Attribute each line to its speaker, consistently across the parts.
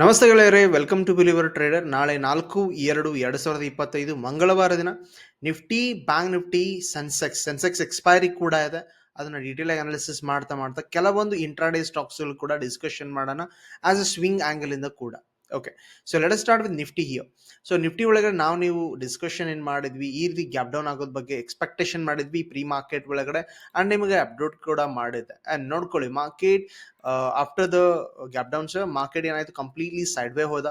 Speaker 1: ನಮಸ್ತೆ ಗೆಳೆಯರೇ welcome to believer trader ನಾಳೆ ನಾಲ್ಕು, ಎರಡು ಎರಡು ಸಾವಿರದ ಇಪ್ಪತ್ತೈದು ಮಂಗಳವಾರ ದಿನ Nifty bank Nifty Sensex Sensex expiry ಕೂಡ ಇದೆ. ಅದನ್ನ ಡೀಟೇಲ್ ಆಗಿ ಅನಾಲಿಸಿಸ್ ಮಾಡ್ತಾ ಮಾಡ್ತಾ ಕೆಲವೊಂದು ಇಂಟ್ರಾಡೇ ಸ್ಟಾಕ್ಸ್ ಕೂಡ ಡಿಸ್ಕಷನ್ ಮಾಡೋಣ ಆಸ್ ಅ ಸ್ವಿಂಗ್ ಆಂಗಲ್ ಇಂದ ಕೂಡ. Okay so let start with Nifty here so Nifty ಒಳಗಡೆ ನಾವು ನೀವು ಡಿಸ್ಕಷನ್ ಏನ್ ಮಾಡಿದ್ವಿ, ಈ ರೀತಿ ಗ್ಯಾಪ್ ಡೌನ್ ಆಗೋದ್ ಬಗ್ಗೆ ಎಕ್ಸ್ಪೆಕ್ಟೇಷನ್ ಮಾಡಿದ್ವಿ ಪ್ರೀ ಮಾರ್ಕೆಟ್ ಒಳಗಡೆ. ಅಂಡ್ ನಿಮಗೆ ಅಪ್ಡೇಟ್ ಕೂಡ ಮಾಡಿದೆ ಅಂಡ್ ನೋಡ್ಕೊಳ್ಳಿ market after the gap downs market ಏನಾಯ್ತು? ಕಂಪ್ಲೀಟ್ಲಿ ಸೈಡ್ ವೇ ಹೋದ.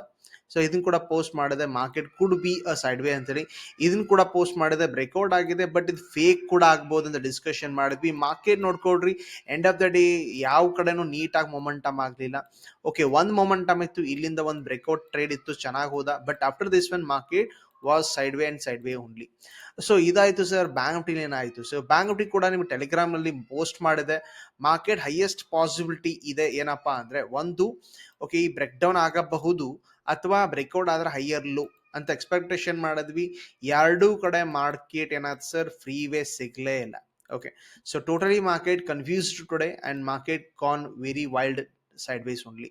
Speaker 1: ಸೊ ಇದನ್ನ ಕೂಡ ಪೋಸ್ಟ್ ಮಾಡಿದೆ. Market could be a sideway ಅಂತೇಳಿ. ಇದನ್ನ ಕೂಡ ಪೋಸ್ಟ್ ಮಾಡಿದೆ. ಬ್ರೇಕ್ಔಟ್ ಆಗಿದೆ. ಬಟ್ ಇದು ಫೇಕ್ ಕೂಡ ಆಗ್ಬೋದು ಅಂತ ಡಿಸ್ಕಷನ್ ಮಾಡಿದ್ವಿ. ಮಾರ್ಕೆಟ್ ನೋಡ್ಕೊಡ್ರಿ ಎಂಡ್ ಆಫ್ ದ ಡೇ ಯಾವ ಕಡೆನೂ ನೀಟಾಗಿ ಮೊಮೆಂಟಮ್ ಆಗಲಿಲ್ಲ. ಓಕೆ ಒಂದು ಮೊಮೆಂಟಮ್ ಇತ್ತು. ಇಲ್ಲಿಂದ ಒಂದು ಬ್ರೇಕ್ಔಟ್ ಟ್ರೇಡ್ ಇತ್ತು. ಚೆನ್ನಾಗಿ ಹೋದ. But after this one market was sideway and sideway only so ಇದಾಯಿತು ಸರ್ ಬ್ಯಾಂಕ್ ನಿಫ್ಟಿ ಆಯಿತು. ಸೊ ಬ್ಯಾಂಕ್ ನಿಫ್ಟಿ ಕೂಡ ನಿಮ್ಗೆ ಟೆಲಿಗ್ರಾಮ್ ಅಲ್ಲಿ ಪೋಸ್ಟ್ ಮಾಡಿದೆ. ಮಾರ್ಕೆಟ್ ಹೈಯೆಸ್ಟ್ ಪಾಸಿಬಿಲಿಟಿ ಇದೆ. ಏನಪ್ಪಾ ಅಂದ್ರೆ, ಒಂದು ಓಕೆ ಈ ಬ್ರೇಕ್ ಡೌನ್ ಆಗಬಹುದು. ಅಥವಾ ಬ್ರೇಕ್ಔಟ್ ಆದ್ರೆ ಹೈಯರ್ ಲೋ ಅಂತ ಎಕ್ಸ್ಪೆಕ್ಟೇಷನ್ ಮಾಡಿದ್ವಿ. ಎರಡೂ ಕಡೆ ಮಾರ್ಕೆಟ್ ಏನಾಯ್ತು ಸರ್ ಫ್ರೀ ವೇ ಸಿಗ್ಲೇ ಇಲ್ಲ. Okay so totally market confused today and market con very wild sidewise only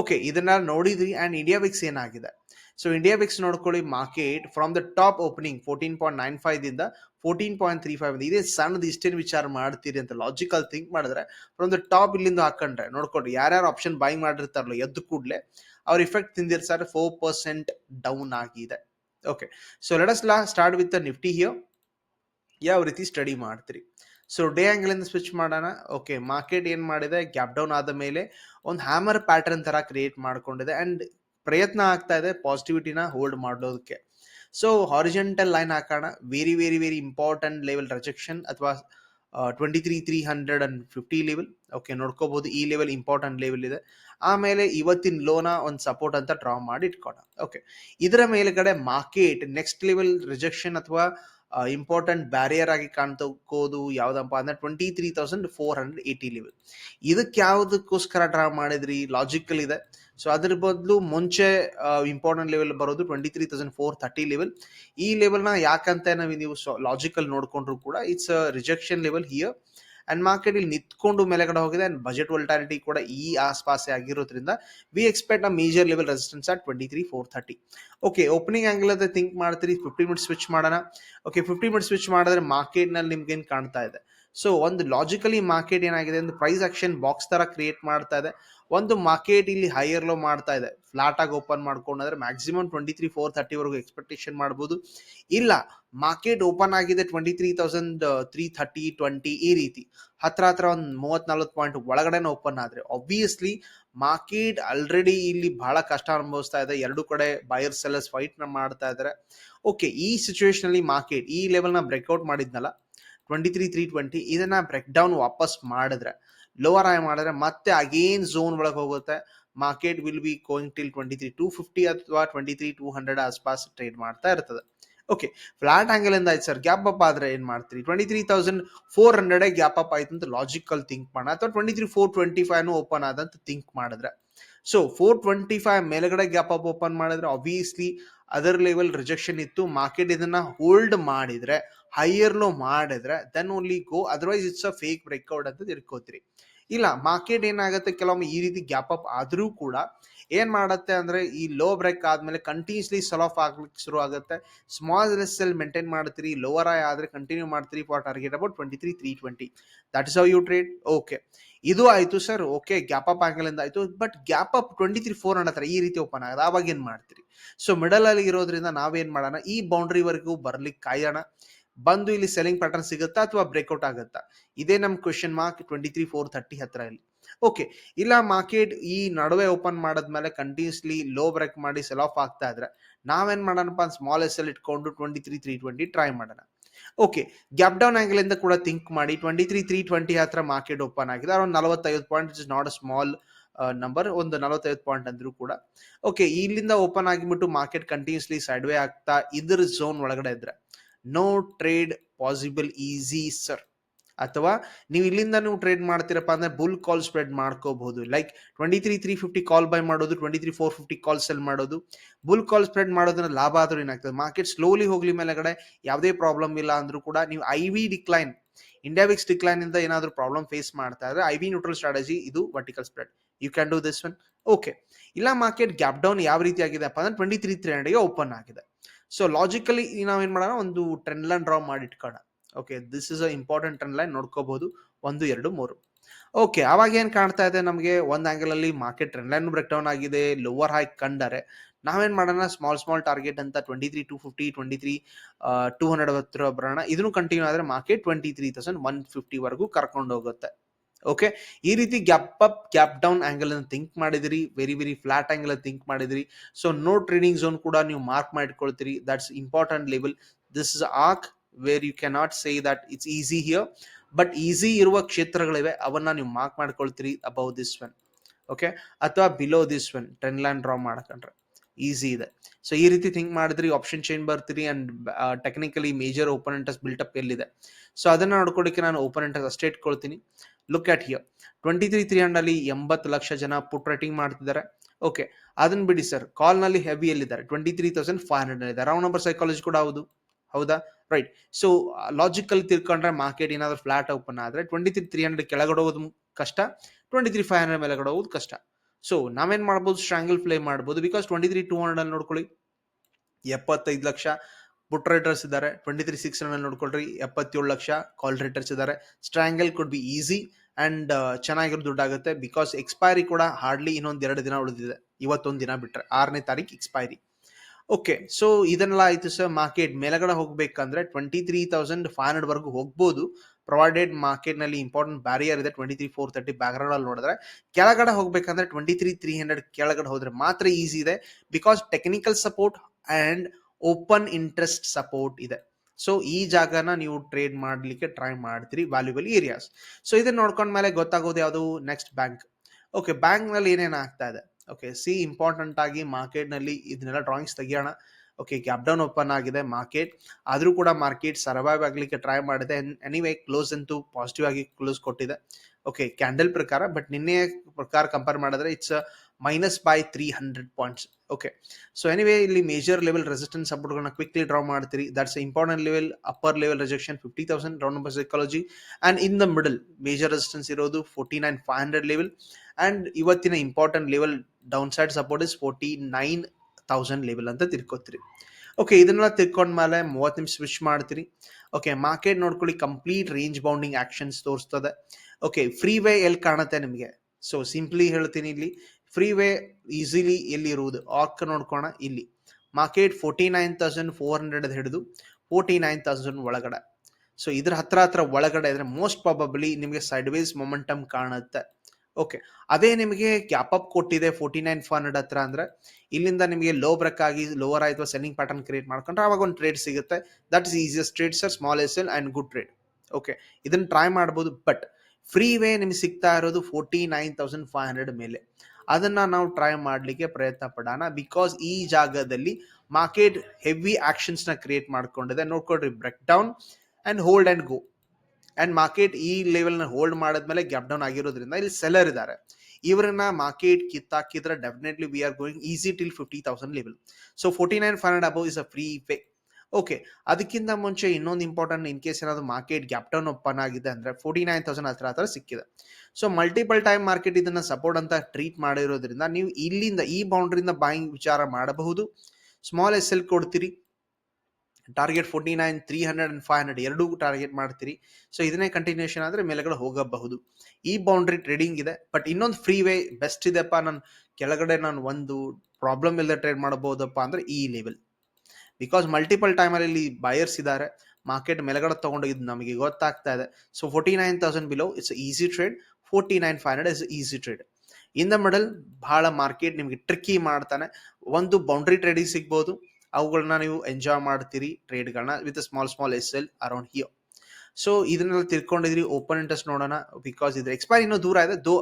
Speaker 1: okay ಇದನ್ನ ನೋಡಿದ್ವಿ ಅಂಡ್ ಇಂಡಿಯಾ ವಿಕ್ಸ್ ಏನಾಗಿದೆ? ಸೊ ಇಂಡಿಯಾ ವಿಕ್ಸ್ ನೋಡ್ಕೊಳ್ಳಿ market from the top opening fourteen point nine five ದಿಂದ fourteen point three five ಇದೇ ಸಣ್ಣದ ಇಷ್ಟೇನು ವಿಚಾರ ಮಾಡ್ತೀರಿ ಅಂತ ಲಾಜಿಕಲ್ ಥಿಂಕ್ ಮಾಡಿದ್ರೆ ಫ್ರಮ್ ದ ಟಾಪ್ ಇಲ್ಲಿಂದ ಹಾಕೊಂಡ್ರೆ ನೋಡ್ಕೊಡ್ರಿ ಯಾರ್ಯಾರು ಆಪ್ಷನ್ ಬೈ ಮಾಡಿರ್ತಾರಲ್ಲ, ಎದ್ದು ಕೂಡಲೇ ಅವ್ರ ಇಫೆಕ್ಟ್ ತಿಂದಿರ್ತಾರೆ ಫೋರ್ ಪರ್ಸೆಂಟ್ ಡೌನ್ ಆಗಿದೆ. ಓಕೆ ಸೊ ಲೆಟಸ್ ಲಾ ಸ್ಟಾರ್ಟ್ ವಿತ್ ನಿಫ್ಟಿ ಹಿಯೋ ಯಾವ ರೀತಿ ಸ್ಟಡಿ ಮಾಡ್ತೀರಿ? ಸೊ ಡೇ ಆಂಗಲ್ ಇಂದ ಸ್ವಿಚ್ ಮಾಡೋಣ. ಓಕೆ ಮಾರ್ಕೆಟ್ ಏನು ಮಾಡಿದೆ? ಗ್ಯಾಪ್ ಡೌನ್ ಆದ ಮೇಲೆ ಒಂದು ಹ್ಯಾಮರ್ ಪ್ಯಾಟರ್ನ್ ತರ ಕ್ರಿಯೇಟ್ ಮಾಡ್ಕೊಂಡಿದೆ ಅಂಡ್ ಪ್ರಯತ್ನ ಆಗ್ತಾ ಇದೆ ಪಾಸಿಟಿವಿಟಿನ ಹೋಲ್ಡ್ ಮಾಡೋದಕ್ಕೆ. ಸೊ ಹಾರಿಜೆಂಟಲ್ ಲೈನ್ ಹಾಕೋಣ. Very very very important level rejection ಅಥವಾ twenty three hundred and fifty level okay ನೋಡ್ಕೋಬಹುದು ಈ ಲೆವೆಲ್ ಇಂಪಾರ್ಟೆಂಟ್ ಲೆವೆಲ್ ಇದೆ. ಆಮೇಲೆ ಇವತ್ತಿನ ಲೋನ ಒಂದು ಸಪೋರ್ಟ್ ಅಂತ ಡ್ರಾ ಮಾಡಿ ಇಟ್ಕೋಣ ಓಕೆ ಇದರ ಮೇಲ್ಗಡೆ ಮಾರ್ಕೆಟ್ ನೆಕ್ಸ್ಟ್ ಲೆವೆಲ್ ರಿಜೆಕ್ಷನ್ ಅಥವಾ ಇಂಪಾರ್ಟೆಂಟ್ ಬ್ಯಾರಿಯರ್ ಆಗಿ ಕಾಣ್ತಕ್ಕೋದು ಯಾವ್ದಪ್ಪ ಅಂದ್ರೆ twenty three thousand four hundred eighty level ಇದಕ್ಕೆ ಯಾವುದಕ್ಕೋಸ್ಕರ ಡ್ರಾ ಮಾಡಿದ್ರಿ? ಲಾಜಿಕಲ್ ಇದೆ. ಸೊ ಅದ್ರ ಬದಲು ಮುಂಚೆ ಇಂಪಾರ್ಟೆಂಟ್ ಲೆವೆಲ್ ಬರೋದು twenty three thousand four thirty level ಈ ಲೆವೆಲ್ನ ಯಾಕಂತ ನಾವು ನೀವು ಲಾಜಿಕಲ್ ನೋಡ್ಕೊಂಡ್ರು ಕೂಡ it's rejection level here and market ಇಲ್ಲಿ ನಿಂತ್ಕೊಂಡು ಮೇಲೆಗಡೆ ಹೋಗಿದೆ ಅಂಡ್ ಬಜೆಟ್ ವಲ್ಟಾಲಿಟಿ ಕೂಡ ಈ ಆಸ್ಪಾಸೆ ಆಗಿರೋದ್ರಿಂದ we expect a major level resistance at twenty three four thirty okay opening angle ಅಂತ ಥಿಂಕ್ ಮಾಡ್ತೀರಿ ಫಿಫ್ಟಿ ಮಿನಿಟ್ ಸ್ವಿಚ್ ಮಾಡೋಣ. ಓಕೆ ಫಿಫ್ಟಿ ಮಿನಿಟ್ಸ್ ಸ್ವಿಚ್ ಮಾಡಿದ್ರೆ ಮಾರ್ಕೆಟ್ನಲ್ಲಿ ನಿಮ್ಗೆ ಏನ್ ಕಾಣ್ತಾ ಇದೆ? ಸೊ ಒಂದು ಲಾಜಿಕಲಿ ಮಾರ್ಕೆಟ್ ಏನಾಗಿದೆ, ಒಂದು ಪ್ರೈಸ್ ಆಕ್ಷನ್ ಬಾಕ್ಸ್ ತರ ಕ್ರಿಯೇಟ್ ಮಾಡ್ತಾ ಇದೆ. ಒಂದು ಮಾರ್ಕೆಟ್ ಇಲ್ಲಿ ಹೈಯರ್ ಲೋ ಮಾಡ್ತಾ ಇದೆ. ಫ್ಲಾಟ್ ಆಗಿ ಓಪನ್ ಮಾಡ್ಕೊಂಡ್ರೆ maximum twenty three four thirty ವರೆಗೂ ಎಕ್ಸ್ಪೆಕ್ಟೇಷನ್ ಮಾಡ್ಬೋದು. ಇಲ್ಲ ಮಾರ್ಕೆಟ್ ಓಪನ್ ಆಗಿದೆ twenty three thousand three thirty twenty ಈ ರೀತಿ. ಹತ್ರ ಹತ್ರ ಒಂದು ಮೂವತ್ ನಲ್ವತ್ತು ಪಾಯಿಂಟ್ ಒಳಗಡೆನೆ ಓಪನ್ ಆದ್ರೆ ಆಬ್ವಿಯಸ್ಲಿ ಮಾರ್ಕೆಟ್ ಆಲ್ರೆಡಿ ಇಲ್ಲಿ ಬಹಳ ಕಷ್ಟ ಅನುಭವಿಸ್ತಾ ಇದೆ. ಎರಡು ಕಡೆ ಬಾಯರ್ ಸೆಲ್ಲರ್ಸ್ ಫೈಟ್ ಮಾಡ್ತಾ ಇದ್ದಾರೆ ಓಕೆ ಈ ಸಿಚುವೇಶನ್ ಅಲ್ಲಿ ಮಾರ್ಕೆಟ್ ಈ ಲೆವೆಲ್ನ ಬ್ರೇಕ್ಔಟ್ ಮಾಡಿದ್ನಲ್ಲ ಟ್ವೆಂಟಿ ತ್ರೀ ತ್ರೀ ಟ್ವೆಂಟಿ ಇದನ್ನ ಬ್ರೇಕ್ ಡೌನ್ ವಾಪಸ್ ಮಾಡಿದ್ರೆ ಲೋವರ್ ಆಯ್ ಮಾಡಿದ್ರೆ ಮತ್ತೆ ಅಗೇನ್ ಝೋನ್ ಒಳಗೆ ಹೋಗುತ್ತೆ. Market will be going till twenty three two fifty ಅಥವಾ ಟ್ವೆಂಟಿ ತ್ರೀ ಟೂ ಹಂಡ್ರೆಡ್ ಆಸ್ಪಾಸ್ ಟ್ರೇಡ್ ಮಾಡ್ತಾ ಇರ್ತದೆ. ಓಕೆ ಫ್ಲಾಟ್ ಆಂಗಲ್ ಇಂದ ಆಯ್ತು ಸರ್ ಗ್ಯಾಪ್ ಅಪ್ ಆದ್ರೆ ಏನ್ ಮಾಡ್ತೀರಿ? Twenty three thousand four hundred gap up ಆಯ್ತು ಅಂತ ಲಾಜಿಕಲ್ ಥಿಂಕ್ ಮಾಡೋಣ. ಅಥವಾ twenty three four twenty five open ಆದಂತ ಥಿಂಕ್ ಮಾಡಿದ್ರೆ. ಸೊ ಫೋರ್ ಟ್ವೆಂಟಿ ಫೈವ್ ಮೇಲ್ಗಡೆ ಗ್ಯಾಪ್ ಅಪ್ ಓಪನ್ ಮಾಡಿದ್ರೆ ಆಬ್ವಿಯಸ್ಲಿ ಅದರ್ ಲೆವೆಲ್ ರಿಜೆಕ್ಷನ್ ಇತ್ತು. ಮಾರ್ಕೆಟ್ ಇದನ್ನ ಹೋಲ್ಡ್ ಮಾಡಿದ್ರೆ ಹೈಯರ್ ಲೋ ಮಾಡಿದ್ರೆ, then only go, otherwise it's a fake breakout ಅಂತ ತಿಳ್ಕೋತೀರಿ. ಇಲ್ಲ, ಮಾರ್ಕೆಟ್ ಏನಾಗುತ್ತೆ, ಕೆಲವೊಮ್ಮೆ ಈ ರೀತಿ ಗ್ಯಾಪ್ ಅಪ್ ಆದ್ರೂ ಕೂಡ ಏನ್ ಮಾಡುತ್ತೆ ಅಂದ್ರೆ, ಈ ಲೋ ಬ್ರೇಕ್ ಆದ್ಮೇಲೆ ಕಂಟಿನ್ಯೂಸ್ಲಿ ಸೆಲ್ ಆಫ್ ಆಗ್ಲಿಕ್ಕೆ ಶುರು ಆಗುತ್ತೆ. ಸ್ಮಾಲ್ ಸೆಲ್ ಮೇಂಟೈನ್ ಮಾಡ್ತೀರಿ, ಲೋವರ್ ಆಯ್ ಆದ್ರೆ ಕಂಟಿನ್ಯೂ ಮಾಡ್ತೀರಿ for target about twenty three three twenty that is how you trade, okay. ಇದು ಆಯ್ತು sir, okay, gap up angle ಇಂದ ಆಯ್ತು, but gap up twenty three four hundred ಈ ರೀತಿ ಓಪನ್ ಆಗಿದೆ ಅವಾಗ ಏನ್ ಮಾಡ್ತೀರಿ? ಸೊ ಮಿಡಲ್ ಅಲ್ಲಿ ಇರೋದ್ರಿಂದ ನಾವೇನ್ ಮಾಡೋಣ, ಈ ಬೌಂಡ್ರಿವರೆಗೂ ಬರ್ಲಿಕ್ಕೆ ಕಾಯೋಣ ಬಂದು ಇಲ್ಲಿ ಸೆಲ್ಲಿಂಗ್ ಪ್ಯಾಟರ್ನ್ ಸಿಗುತ್ತಾ ಅಥವಾ ಬ್ರೇಕ್ಔಟ್ ಆಗುತ್ತಾ? ಇದೇ ನಮ್ಮ question mark twenty three four thirty ಹತ್ರ ಇಲ್ಲಿ. ಓಕೆ ಇಲ್ಲ ಮಾರ್ಕೆಟ್ ಈ ನಡುವೆ ಓಪನ್ ಮಾಡಿದ್ಮೇಲೆ ಕಂಟಿನ್ಯೂಸ್ಲಿ ಲೋ ಬ್ರೇಕ್ ಮಾಡಿ ಸೆಲ್ ಆಫ್ ಆಗ್ತಾ ಇದ್ರೆ ನಾವೇನ್ ಮಾಡೋಣಪ್ಪ? ಸ್ಮಾಲ್ ಎಸ್ ಎಲ್ ಇಟ್ಕೊಂಡು twenty three three twenty try ಮಾಡೋಣ. ಓಕೆ ಗ್ಯಾಪ್ ಡೌನ್ ಆಂಗಲ್ ಇಂದ ಕೂಡ ಥಿಂಕ್ ಮಾಡಿ ಟ್ವೆಂಟಿ ತ್ರೀ ತ್ರೀ ಟ್ವೆಂಟಿ ಹತ್ರ ಮಾರ್ಕೆಟ್ ಓಪನ್ ಆಗಿದೆ. ಅರೌಂಡ್ ನಲವತ್ತೈದು point is not a small number ಒಂದು ನಲವತ್ತೈದು ಪಾಯಿಂಟ್ ಅಂದ್ರೂ ಕೂಡ. ಓಕೆ ಇಲ್ಲಿಂದ ಓಪನ್ ಆಗಿಬಿಟ್ಟು ಮಾರ್ಕೆಟ್ ಕಂಟಿನ್ಯೂಸ್ಲಿ ಸೈಡ್ ವೇ ಆಗ್ತಾ ಇದ್ರ ಝೋನ್ ಒಳಗಡೆ ಇದ್ರೆ. No trade possible easy, sir. ಅಥವಾ ನೀವು ಇಲ್ಲಿಂದ ನೀವು ಟ್ರೇಡ್ ಮಾಡ್ತೀರಪ್ಪ ಅಂದ್ರೆ ಬುಲ್ ಕಾಲ್ ಸ್ಪ್ರೆಡ್ ಮಾಡ್ಕೋಬಹುದು. Like twenty three three fifty call buy ಮಾಡೋದು twenty three four fifty call sell ಮಾಡೋದು. ಬುಲ್ ಕಾಲ್ ಸ್ಪ್ರೆಡ್ ಮಾಡೋದ್ರ ಲಾಭ ಆದ್ರೂ ಏನಾಗ್ತದೆ? ಮಾರ್ಕೆಟ್ ಸ್ಲೋಲಿ ಹೋಗ್ಲಿ ಮೇಲೆಗಡೆ ಯಾವುದೇ ಪ್ರಾಬ್ಲಮ್ ಇಲ್ಲ ಅಂದ್ರೂ ಕೂಡ ನೀವು I V decline India VIX decline ಇಂದ ಏನಾದರೂ ಪ್ರಾಬ್ಲಮ್ ಫೇಸ್ ಮಾಡ್ತಾ ಇದ್ರೆ ಐ ವಿ ನ್ಯೂಟ್ರಲ್ ಸ್ಟ್ರಾಟಜಿ ಇದು vertical spread. You can do this one. Okay. ಇಲ್ಲ ಮಾರ್ಕೆಟ್ ಗ್ಯಾಪ್ ಡೌನ್ ಯಾವ ರೀತಿ ಆಗಿದೆಪ್ಪ ಅಂದ್ರೆ ಟ್ವೆಂಟಿ ತ್ರೀ ತ್ರೀ ಹಂಡ್ರೆಡ್ಗೆ ಓಪನ್ ಆಗಿದೆ. ಸೊ ಲಾಜಿಕಲಿ ನಾವೇನು ಮಾಡೋಣ? ಒಂದು ಟ್ರೆಂಡ್ ಲೈನ್ ಡ್ರಾ ಮಾಡಿ ಇಟ್ಕೋಣ okay this is a important trend line ನೋಡ್ಕೋಬಹುದು ಒಂದು, ಎರಡು, ಮೂರು. ಓಕೆ ಅವಾಗ ಏನು ಕಾಣ್ತಾ ಇದೆ ನಮಗೆ? ಒಂದು ಆಂಗಲ್ ಅಲ್ಲಿ market trend line break down ಆಗಿದೆ. ಲೋವರ್ ಹೈ ಕಂಡರೆ ನಾವೇನ್ ಮಾಡೋಣ? ಸ್ಮಾಲ್ ಸ್ಮಾಲ್ ಟಾರ್ಗೆಟ್ ಅಂತ twenty three two fifty twenty three two hundred ಹತ್ತಿರ ಬರೋಣ. ಇದನ್ನು ಕಂಟಿನ್ಯೂ ಆದ್ರೆ market twenty three thousand one fifty ವರೆಗೂ ಕರ್ಕೊಂಡು ಹೋಗುತ್ತೆ. ಓಕೆ ಈ ರೀತಿ gap up, gap down angle ಅನ್ನು ಥಿಂಕ್ ಮಾಡಿದಿರಿ very very flat angle think ಮಾಡಿದಿರಿ. ಸೊ ನೋ ಟ್ರೇಡಿಂಗ್ ಝೋನ್ ಕೂಡ ನೀವು mark ಮಾಡಿಕೊಳ್ತೀರಿ. That's important level this is a where you cannot say that it's easy here but easy ಇರುವ ಕ್ಷೇತ್ರಗಳಿವೆ. ಅವನ್ನ ನೀವು mark ಮಾಡ್ಕೊಳ್ತೀರಿ ಅಬೌವ್ ದಿಸ್ ವೆನ್ ಓಕೆ ಅಥವಾ below this when trend line draw ಮಾಡ್ಕೊಂಡ್ರೆ. Easy ಇದೆ. ಸೊ ಈ ರೀತಿ ಥಿಂಕ್ ಮಾಡಿದ್ರಿ ಆಪ್ಷನ್ ಚೇಂಜ್ ಬರ್ತೀರಿ and technically major open interest buildup ಎಲ್ಲಿದೆ? ಸೊ ಅದನ್ನ ನೋಡ್ಕೊಳ್ಳಿಕ್ಕೆ ನಾನು ಓಪನ್ ಇಂಟ್ರೆಸ್ಟ್ ಅಷ್ಟೇ ಇಟ್ಕೊಳ್ತೀನಿ. Look at here twenty three three ಹಂಡ್ರಲ್ಲಿ ಎಂಬತ್ತು ಲಕ್ಷ ಜನ ಪುಟ್ ರೇಟಿಂಗ್ ಮಾಡ್ತಿದ್ದಾರೆ. ಓಕೆ ಅದನ್ನ ಬಿಡಿ ಸರ್ ಕಾಲ್ನಲ್ಲಿ ಹೆವಿ ಎಲ್ಲಿದ್ದಾರೆ? Twenty three thousand five hundred ಇದೆ ರೌಂಡ್ ನಂಬರ್ ಸೈಕಾಲಜಿ ಕೂಡ ಹೌದು. ಹೌದಾ? ರೈಟ್ ಸೊ ಲಾಜಿಕಲ್ ತಿರ್ಕೊಂಡ್ರೆ ಮಾರ್ಕೆಟ್ ಏನಾದ್ರು ಫ್ಲಾಟ್ ಓಪನ್ ಆದ್ರೆ ಟ್ವೆಂಟಿ ತ್ರೀ ತ್ರೀ ಹಂಡ್ರೆಡ್ ಕೆಳಗಡೆ ಹೋಗೋದು ಕಷ್ಟ. ಟ್ವೆಂಟಿ ತ್ರೀ ಫೈವ್ ಹಂಡ್ರೆಡ್ ಮೇಲೆಗಡೆ ಹೋಗೋದು ಕಷ್ಟ. ಸೊ ನಾವೇನ್ ಮಾಡ್ಬೋದು? ಸ್ಟ್ರಾಂಗಲ್ ಪ್ಲೇ ಮಾಡ್ಬೋದು. Because twenty three two hundred ಅಲ್ಲಿ ನೋಡ್ಕೊಳ್ಳಿ. ಎಪ್ಪತ್ತೈದು ಲಕ್ಷ. ಬುಟ್ ರೈಟರ್ಸ್ ಇದ್ದಾರೆ. ಟ್ವೆಂಟಿ ತ್ರೀ ಸಿಕ್ಸ್ ಹಂಡ್ರೆಡ್ ನೋಡ್ಕೊಳ್ರಿ. ಎಪ್ಪತ್ತೇಳು ಲಕ್ಷ ಕಾಲ್ ರೈಟರ್ಸ್ ಇದ್ದಾರೆ. Strangle could be easy and ಚೆನ್ನಾಗಿರೋ ದುಡ್ಡಾಗುತ್ತೆ ಬಿಕಾಸ್ ಎಕ್ಸ್ಪೈರಿ ಕೂಡ ಹಾರ್ಡ್ಲಿ ಇನ್ನೊಂದು ಎರಡು ದಿನ ಉಳಿದಿದೆ. ಇವತ್ತೊಂದು ದಿನ ಬಿಟ್ರೆ ಆರನೇ ತಾರೀಕು ಎಕ್ಸ್ಪೈರಿ ಓಕೆ ಸೊ ಇದನ್ನೆಲ್ಲ ಆಯಿತು ಸರ್ ಮಾರ್ಕೆಟ್ ಮೇಲಗಡೆ ಹೋಗ್ಬೇಕಂದ್ರೆ ಟ್ವೆಂಟಿ ತ್ರೀ ತೌಸಂಡ್ ಫೈವ್ ಹಂಡ್ರೆಡ್ವರೆಗೂ ಹೋಗ್ಬೋದು. ಪ್ರೊವೈಡೆಡ್ ಮಾರ್ಕೆಟ್ನಲ್ಲಿ ಇಂಪಾರ್ಟೆಂಟ್ ಬ್ಯಾರಿಯರ್ ಇದೆ twenty three four thirty background ಅಲ್ಲಿ ನೋಡಿದ್ರೆ, ಕೆಳಗಡೆ ಹೋಗಬೇಕಂದ್ರೆ ಟ್ವೆಂಟಿ ತ್ರೀ ತ್ರೀ ಹಂಡ್ರೆಡ್ ಕೆಳಗಡೆ ಹೋದ್ರೆ ಮಾತ್ರ ಈಸಿ ಇದೆ because technical support and open interest support ಇದೆ. ಸೊ, ಈ ಜಾಗನ ನೀವು ಟ್ರೇಡ್ ಮಾಡಲಿಕ್ಕೆ ಟ್ರೈ ಮಾಡ್ತೀರಿ ವ್ಯಾಲ್ಯೂಬಲ್ ಏರಿಯಾಸ್. ಸೊ, ಇದನ್ನ ನೋಡ್ಕೊಂಡ್ಮೇಲೆ ಗೊತ್ತಾಗೋದು ಯಾವುದು? Next bank. ಓಕೆ ಬ್ಯಾಂಕ್ನಲ್ಲಿ ಏನೇನು ಆಗ್ತಾ ಇದೆ? ಓಕೆ, ಸಿ ಇಂಪಾರ್ಟೆಂಟ್ ಆಗಿ ಮಾರ್ಕೆಟ್ನಲ್ಲಿ ಇದನ್ನೆಲ್ಲ ಡ್ರಾಯಿಂಗ್ಸ್ ತೆಗಿಯೋಣ. ಓಕೆ ಗ್ಯಾಪ್ ಡೌನ್ ಓಪನ್ ಆಗಿದೆ ಮಾರ್ಕೆಟ್ ಆದರೂ ಕೂಡ ಮಾರ್ಕೆಟ್ ಸರ್ವೈವ್ ಆಗಲಿಕ್ಕೆ ಟ್ರೈ ಮಾಡಿದೆ. ಎನಿವೇ ಕ್ಲೋಸ್ ಅಂತೂ ಪಾಸಿಟಿವ್ ಆಗಿ ಕ್ಲೋಸ್ ಕೊಟ್ಟಿದೆ. ಓಕೆ ಕ್ಯಾಂಡಲ್ ಪ್ರಕಾರ ಬಟ್ ನಿನ್ನೆ ಪ್ರಕಾರ ಕಂಪೇರ್ ಮಾಡಿದ್ರೆ it's minus by three hundred points okay so anyway ಇಲ್ಲಿ ಮೇಜರ್ ಲೆವೆಲ್ ರೆಸಿಸ್ಟೆನ್ಸ್ ಸಪೋರ್ಟ್ಗಳನ್ನ ಕ್ವಿಕ್ಲಿ ಡ್ರಾ ಮಾಡ್ತೀರಿ. That's important level upper level rejection fifty thousand round number psychology and in the middle major resistance ಇರೋದು forty nine five hundred level and ಇವತ್ತಿನ important level down side support is forty nine thousand level ಅಂತ ತಿರ್ಕೋತೀರಿ. Okay ಇದನ್ನೆಲ್ಲ ತಿಳ್ಕೊಂಡ್ಮೇಲೆ ಮೂವತ್ತು ನಿಮಿಷ switch ಮಾಡ್ತೀರಿ. Okay market ನೋಡ್ಕೊಳ್ಳಿ ಕಂಪ್ಲೀಟ್ ರೇಂಜ್ ಬೌಂಡಿಂಗ್ ಆಕ್ಷನ್ಸ್ ತೋರಿಸ್ತದೆ. ಓಕೆ ಫ್ರೀ ವೇ ಎಲ್ಲಿ ಕಾಣುತ್ತೆ ನಿಮಗೆ? ಸೊ ಸಿಂಪ್ಲಿ ಹೇಳ್ತೀನಿ ಇಲ್ಲಿ. ಫ್ರೀ ವೇ ಈಸಿಲಿ ಎಲ್ಲಿ ಇರುವುದು? ಆರ್ಕ್ ನೋಡ್ಕೋಣ, ಇಲ್ಲಿ. Market forty nine thousand four hundred ಹಿಡಿದು ಫೋರ್ಟಿ ನೈನ್ ತೌಸಂಡ್ ಒಳಗಡೆ. ಸೊ ಇದ್ರ ಹತ್ರ ಹತ್ರ ಒಳಗಡೆ ಇದ್ರೆ ಮೋಸ್ಟ್ ಪ್ರಾಬಬ್ಲಿ ನಿಮಗೆ ಸೈಡ್ ವೇಸ್ ಮೊಮೆಂಟಮ್ ಕಾಣುತ್ತೆ. ಓಕೆ ಅದೇ ನಿಮಗೆ ಗ್ಯಾಪ್ ಅಪ್ ಕೊಟ್ಟಿದೆ ಫೋರ್ಟಿ ನೈನ್ ಫೋರ್ ಹಂಡ್ರೆಡ್ ಹತ್ರ ಅಂದ್ರೆ, ಇಲ್ಲಿಂದ ನಿಮಗೆ ಲೋ ಬ್ರೇಕ್ ಆಗಿ ಲೋವರ್ ಆಯ್ತು ಸೆಲ್ಲಿಂಗ್ ಪ್ಯಾಟರ್ನ್ ಕ್ರಿಯೇಟ್ ಮಾಡ್ಕೊಂಡ್ರೆ ಅವಾಗ ಒಂದು ಟ್ರೇಡ್ ಸಿಗುತ್ತೆ. That is easiest trade sir small S L and good trade okay ಇದನ್ನ ಟ್ರೈ ಮಾಡ್ಬೋದು ಬಟ್ ಫ್ರೀ ವೇ ನಿಮ್ಗೆ ಸಿಗ್ತಾ ಇರೋದು forty nine thousand five hundred ಮೇಲೆ. ಅದನ್ನ ನಾವು ಟ್ರೈ ಮಾಡಲಿಕ್ಕೆ ಪ್ರಯತ್ನ ಪಡೋಣ. ಬಿಕಾಸ್ ಈ ಜಾಗದಲ್ಲಿ ಮಾರ್ಕೆಟ್ ಹೆವಿ ಆಕ್ಷನ್ಸ್ನ ಕ್ರಿಯೇಟ್ ಮಾಡ್ಕೊಂಡಿದೆ. ನೋಡ್ಕೊಡ್ರಿ break down and hold and go and market ಈ ಲೆವೆಲ್ನ ಹೋಲ್ಡ್ ಮಾಡಿದ್ಮೇಲೆ ಗ್ಯಾಪ್ ಡೌನ್ ಆಗಿರೋದ್ರಿಂದ ಇಲ್ಲಿ ಸೆಲ್ಲರ್ ಇದ್ದಾರೆ ಇವರನ್ನ market ಕಿತ್ತಾಕಿದ್ರೆ definitely we are going easy till fifty thousand level so forty nine five hundred above is a free way okay ಅದಕ್ಕಿಂತ ಮುಂಚೆ ಇನ್ನೊಂದು ಇಂಪಾರ್ಟೆಂಟ್ ಇನ್ ಕೇಸ್ ಏನಾದ್ರು ಮಾರ್ಕೆಟ್ ಗ್ಯಾಪ್ ಡೌನ್ ಓಪನ್ ಆಗಿದೆ ಅಂದ್ರೆ ಫೋರ್ಟಿ ನೈನ್ ತೌಸಂಡ್ ಹತ್ರ ಹತ್ರ ಸಿಕ್ಕಿದೆ. So multiple time market ಇದನ್ನ ಸಪೋರ್ಟ್ ಅಂತ ಟ್ರೀಟ್ ಮಾಡಿರೋದ್ರಿಂದ ನೀವು ಇಲ್ಲಿಂದ ಈ ಬೌಂಡ್ರಿಂದ ಬಾಯಿಂಗ್ ವಿಚಾರ ಮಾಡಬಹುದು. ಸ್ಮಾಲ್ ಎಸ್ ಎಲ್ ಕೊಡ್ತೀರಿ. Target forty nine three hundred and five hundred ಎರಡೂ ಟಾರ್ಗೆಟ್ ಮಾಡ್ತೀರಿ. ಸೊ ಇದನ್ನೇ ಕಂಟಿನ್ಯೂಷನ್ ಆದರೆ ಮೇಲೆಗಡೆ ಹೋಗಬಹುದು. ಈ ಬೌಂಡ್ರಿ ಟ್ರೇಡಿಂಗ್ ಇದೆ ಬಟ್ ಇನ್ನೊಂದು ಫ್ರೀ ವೇ ಬೆಸ್ಟ್ ಇದೆಪ್ಪ ನಾನು ಕೆಳಗಡೆ ನಾನು ಒಂದು ಪ್ರಾಬ್ಲಮ್ ಇಲ್ಲದೆ ಟ್ರೇಡ್ ಮಾಡಬಹುದಪ್ಪ ಅಂದ್ರೆ ಈ ಲೆವೆಲ್ ಬಿಕಾಸ್ ಮಲ್ಟಿಪಲ್ ಟೈಮಲ್ಲಿ ಇಲ್ಲಿ ಬಯರ್ಸ್ ಇದ್ದಾರೆ ಮಾರ್ಕೆಟ್ ಮೇಲೆಗಡೆ ತೊಗೊಂಡೋಗಿದ್ದು ನಮಗೆ ಗೊತ್ತಾಗ್ತಾ ಇದೆ. So forty nine thousand below it's easy trade forty nine five hundred is easy trade in the middle ಬಹಳ ಮಾರ್ಕೆಟ್ ನಿಮಗೆ ಟ್ರಿಕ್ಕಿ ಮಾಡ್ತಾನೆ. ಒಂದು ಬೌಂಡ್ರಿ ಟ್ರೇಡಿಂಗ್ ಸಿಗ್ಬೋದು ಅವುಗಳನ್ನ ನೀವು ಎಂಜಾಯ್ ಮಾಡ್ತೀರಿ ಟ್ರೇಡ್ಗಳನ್ನ with small small S L around here so ಇದನ್ನೆಲ್ಲ ತಿಳ್ಕೊಂಡಿದ್ರಿ ಓಪನ್ ಇಂಟ್ರೆಸ್ಟ್ ನೋಡೋಣ ಬಿಕಾಸ್ ಇದ್ರೆ ಎಕ್ಸ್ಪೈರಿ ಇನ್ನೂ ದೂರ ಇದೆ. ದೋ